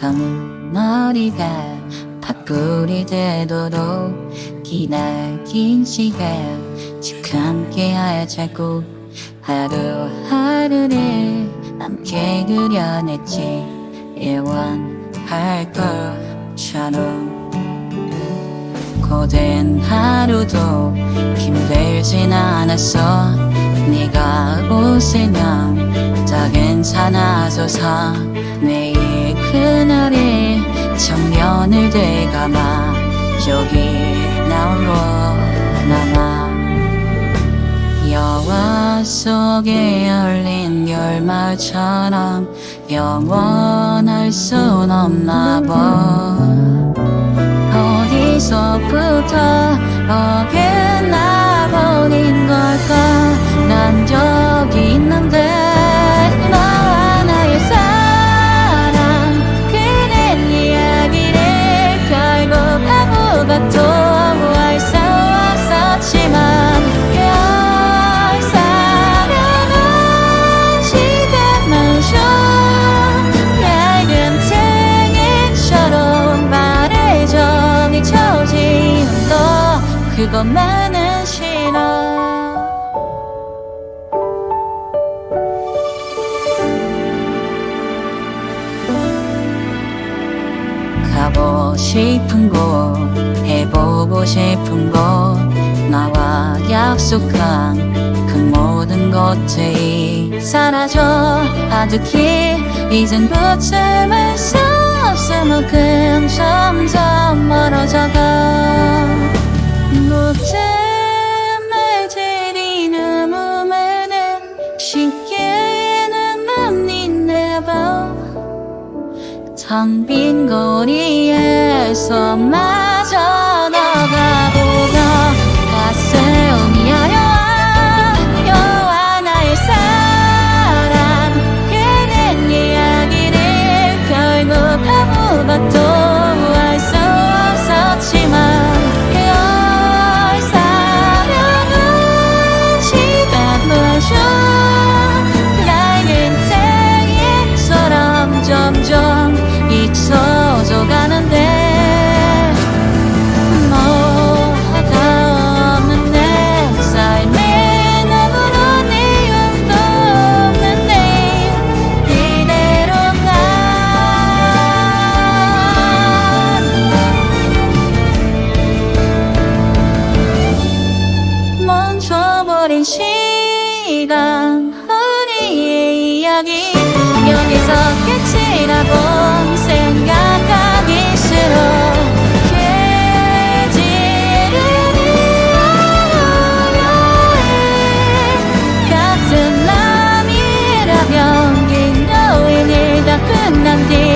감은 머리가 바꿀이 되도록 기나긴 시간 즉 함께 하자고 하루하루를 함께 그려냈지. 예원할 것처럼 고된 하루도 힘들진 않았어. 네가 웃으면 다 괜찮아져서 매일 정면을 되감아 여기 나홀로 남아. 여와 속에 열린 열마처럼 영원할 순 없나 봐. 어디서부터 어긋 그것만은 싫어. 가고 싶은 곳 해보고 싶은 곳 나와 약속한 그 모든 것들이 사라져. 아득히 이젠 붙잡을 수 만큼 점점 멀어져가 쉽게는 못 잊나봐. 텅빈 거리에서 마 끝이라고 생각하기 싫어 계지를 이어야 같은 마음이라면 긴 여인을 다 끝난 뒤